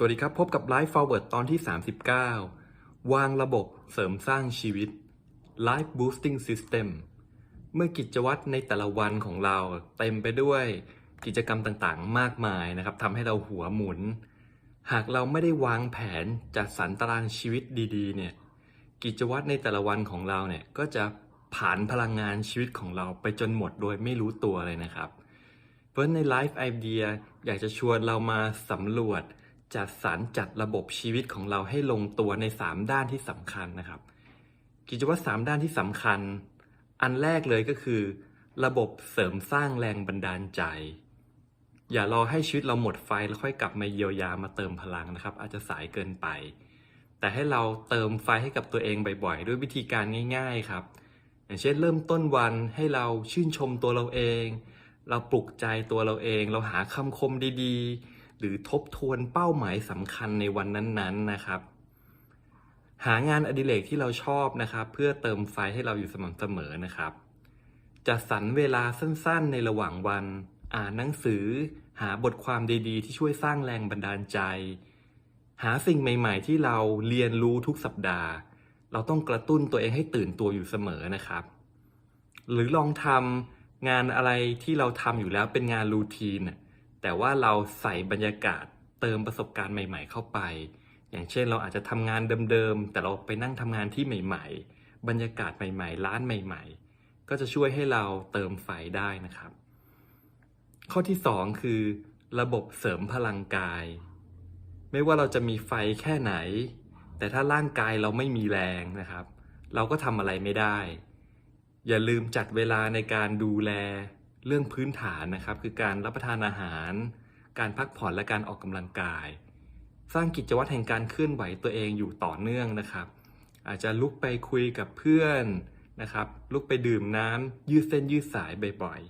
สวัสดีครับ พบกับ Life Forward ตอนที่ 39 วางระบบเสริมสร้างชีวิต Life Boosting System เมื่อกิจวัตรในแต่ละวันของเราเต็มไปด้วยกิจกรรมต่างๆ มากมายนะครับทำให้เราหัวหมุน หากเราไม่ได้วางแผนจัดสรรตารางชีวิตดีๆ เนี่ย กิจวัตรในแต่ละวันของเราเนี่ยก็จะผ่านพลังงานชีวิตของเราไปจนหมดโดยไม่รู้ตัวเลยนะครับ เพราะฉะนั้นใน Life Idea อยากจะชวนเรามาสำรวจ จัดสรรจัดระบบชีวิตของเราให้ลงตัวใน 3 ด้านที่สำคัญนะครับ กิจวัตร3ด้านที่สำคัญ อันแรกเลยก็คือ ระบบเสริมสร้างแรงบันดาลใจ อย่ารอให้ชีวิตเราหมดไฟแล้วค่อยกลับมาเยียวยามาเติมพลังนะครับ อาจจะสายเกินไป แต่ให้เราเติมไฟให้กับตัวเองบ่อยๆ ด้วยวิธีการง่าย ๆครับ อย่างเช่นเริ่มต้นวันให้เราชื่นชมตัวเราเอง เราปลุกใจตัวเราเอง เราหาคำคมดีๆ หรือทบทวนเป้าหมายสำคัญในวันนั้นๆนะครับ หางานอดิเรกที่เราชอบนะครับ เพื่อเติมไฟให้เราอยู่สม่ำเสมอนะครับจัดสรรเวลาสั้นๆ ในระหว่างวัน อ่านหนังสือ หาบทความดีๆ ที่ช่วยสร้างแรงบันดาลใจ หาสิ่งใหม่ ๆ ที่เราเรียนรู้ทุกสัปดาห์ เราต้องกระตุ้นตัวเองให้ตื่นตัวอยู่เสมอนะครับ หรือลองทำงานอะไรที่เราทำอยู่แล้วเป็นงานรูทีนะ แต่ว่าเราใส่บรรยากาศเติมประสบการณ์ใหม่ ๆ เข้าไป อย่างเช่นเราอาจจะทำงานเดิมๆ แต่เราไปนั่งทำงานที่ใหม่ ๆ บรรยากาศใหม่ ๆ ร้านใหม่ ๆ ก็จะช่วยให้เราเติมไฟได้นะครับ ข้อที่ 2 คือ ระบบเสริมพลังกาย ไม่ว่าเราจะมีไฟแค่ไหน แต่ถ้าร่างกายเราไม่มีแรงนะครับ เราก็ทำอะไรไม่ได้ อย่าลืมจัดเวลาในการดูแล เรื่องพื้นฐานนะครับ คือการรับประทานอาหาร การพักผ่อนและการออกกำลังกาย สร้างกิจวัตรแห่งการเคลื่อนไหวตัวเองอยู่ต่อเนื่องนะครับ อาจจะลุกไปคุยกับเพื่อนนะครับ ลุกไปดื่มน้ำยืดเส้นยืดสายบ่อย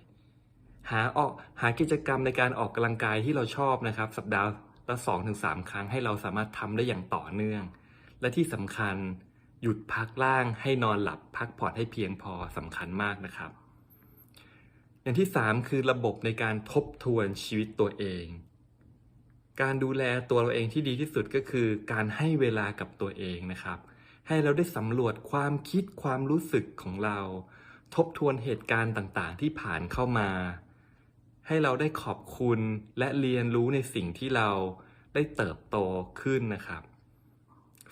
ๆหาออกหากิจกรรมในการออกกำลังกายที่เราชอบนะครับ สัปดาห์ละสองถึงสามครั้งให้เราสามารถทำได้อย่างต่อเนื่อง และที่สำคัญหยุดพักล่างให้นอนหลับพักผ่อนให้เพียงพอสำคัญมากนะครับ อย่างที่ 3 คือระบบในการทบทวนชีวิตตัวเอง การดูแลตัวเราเองที่ดีที่สุดก็คือ การให้เวลากับตัวเองนะครับ ให้เราได้สำรวจความคิดความรู้สึกของเรา ทบทวนเหตุการณ์ต่างๆ ที่ผ่านเข้ามา ให้เราได้ขอบคุณและเรียนรู้ในสิ่งที่เราได้เติบโตขึ้นนะครับ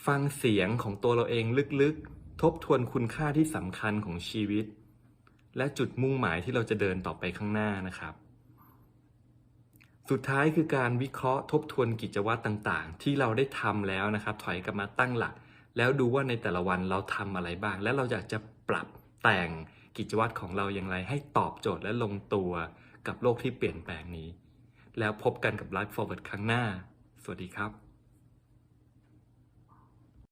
ฟังเสียงของตัวเราเองลึกๆ ทบทวนคุณค่าที่สำคัญของชีวิต และจุดมุ่งหมายที่เราจะเดินต่อไปข้างหน้านะครับ สุดท้ายคือการวิเคราะห์ทบทวนกิจวัตรต่างๆ ที่เราได้ทำแล้วนะครับ ถอยกลับมาตั้งหลัก แล้วดูว่าในแต่ละวันเราทำอะไรบ้าง และเราอยากจะปรับแต่งกิจวัตรของเราอย่างไร ให้ตอบโจทย์และลงตัวกับโลกที่เปลี่ยนแปลงนี้ แล้วพบกันกับ Life Forward ครั้งหน้า สวัสดีครับ